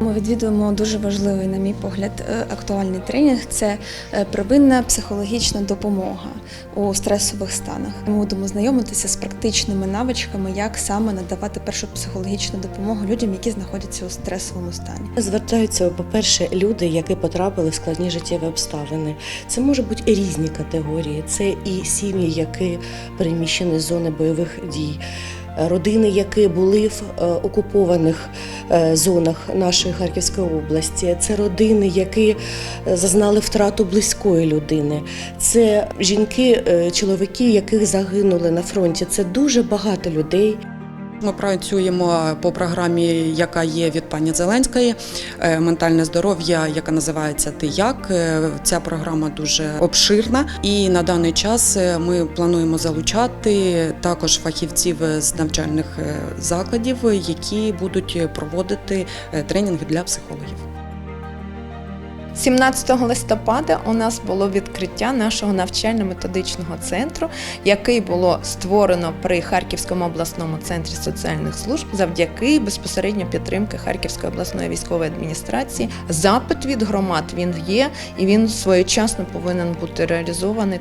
Ми відвідуємо дуже важливий, на мій погляд, е, актуальний тренінг. Це е, первинна психологічна допомога у стресових станах. Ми будемо знайомитися з практичними навичками, як саме надавати першу психологічну допомогу людям, які знаходяться у стресовому стані. Звертаються, по-перше, люди, які потрапили в складні життєві обставини. Це можуть бути і різні категорії. Це і сім'ї, які переміщені з зони бойових дій. Родини, які були в е, окупованих зонах нашої Харківської області, це родини, які е, зазнали втрату близької людини, це жінки, е, чоловіки, яких загинули на фронті. Це дуже багато людей. Ми працюємо по програмі, яка є від пані Зеленської, е, ментальне здоров'я, яка називається Ти як. Е, Ця програма дуже обширна, і на даний час е, ми плануємо залучати також фахівців з навчальних закладів, які будуть проводити тренінги для психологів. 17 листопада у нас було відкриття нашого навчально-методичного центру, який було створено при Харківському обласному центрі соціальних служб завдяки безпосередньо підтримки Харківської обласної військової адміністрації. Запит від громад він є і він своєчасно повинен бути реалізований.